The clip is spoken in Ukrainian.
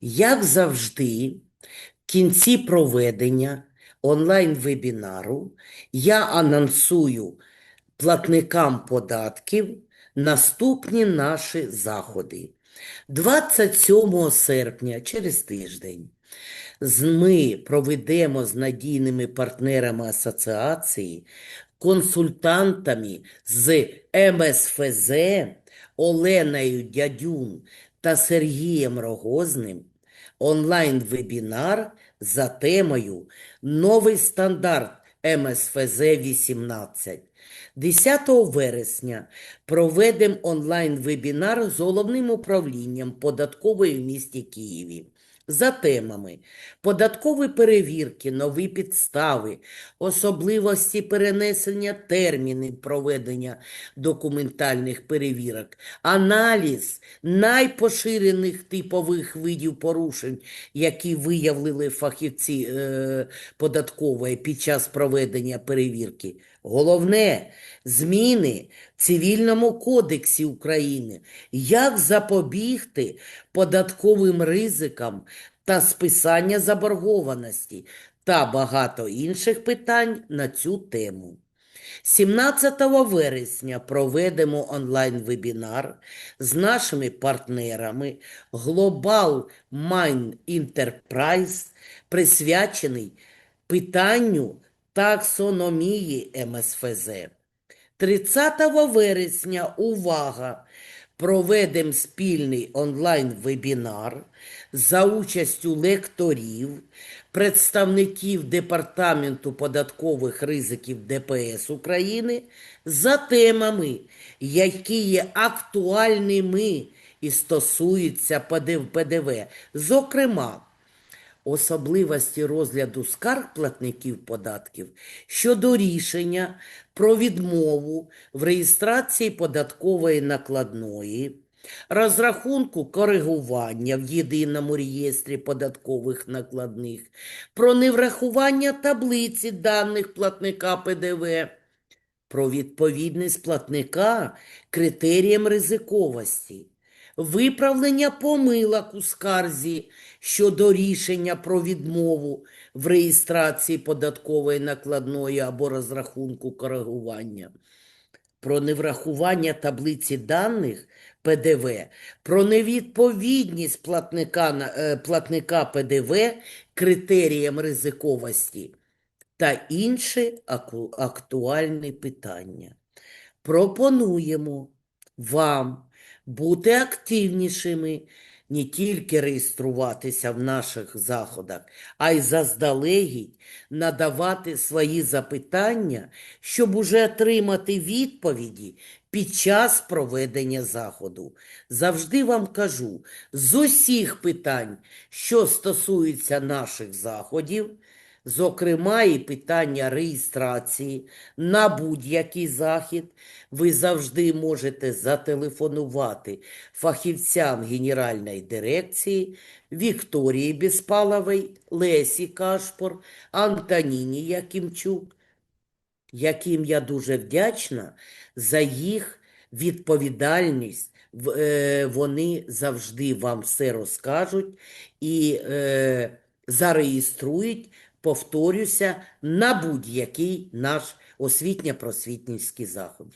Як завжди, в кінці проведення онлайн-вебінару я анонсую платникам податків наступні наші заходи. 27 серпня, через тиждень, ми проведемо з надійними партнерами асоціації, консультантами з МСФЗ Оленою Дядюн та Сергієм Рогозним онлайн-вебінар за темою Новий стандарт МСФЗ 18. 10 вересня проведемо онлайн-вебінар з головним управлінням податкової в місті Києві за темами податкові перевірки, нові підстави, особливості перенесення термінів проведення документальних перевірок, аналіз найпоширених типових видів порушень, які виявили фахівці е, податкової під час проведення перевірки. Головне зміни в Цивільному кодексі України, як запобігти податковим ризикам та списання заборгованості та багато інших питань на цю тему. 17 вересня проведемо онлайн-вебінар з нашими партнерами Global Mind Enterprise, присвячений питанню таксономії МСФЗ. 30 вересня, увага! Проведемо спільний онлайн-вебінар за участю лекторів, представників Департаменту податкових ризиків ДПС України за темами, які є актуальними і стосуються ПДВ. Зокрема, особливості розгляду скарг платників податків щодо рішення про відмову в реєстрації податкової накладної, розрахунку коригування в єдиному реєстрі податкових накладних, про неврахування таблиці даних платника ПДВ, про відповідність платника критеріям ризиковості, виправлення помилок у скарзі щодо рішення про відмову в реєстрації податкової накладної або розрахунку коригування, про неврахування таблиці даних ПДВ, про невідповідність платника, е, платника ПДВ критеріям ризиковості та інші актуальні питання. Пропонуємо вам бути активнішими, не тільки реєструватися в наших заходах, а й заздалегідь надавати свої запитання, щоб уже отримати відповіді під час проведення заходу. Завжди вам кажу, з усіх питань, що стосуються наших заходів, Зокрема, і питання реєстрації на будь-який захід ви завжди можете зателефонувати фахівцям Генеральної дирекції Вікторії Безпаловій, Лесі Кашпор, Антоніні Якимчук, яким я дуже вдячна за їх відповідальність. Е, Вони завжди вам все розкажуть і е, зареєструють, повторюся, на будь-який наш освітньо-просвітницький заход.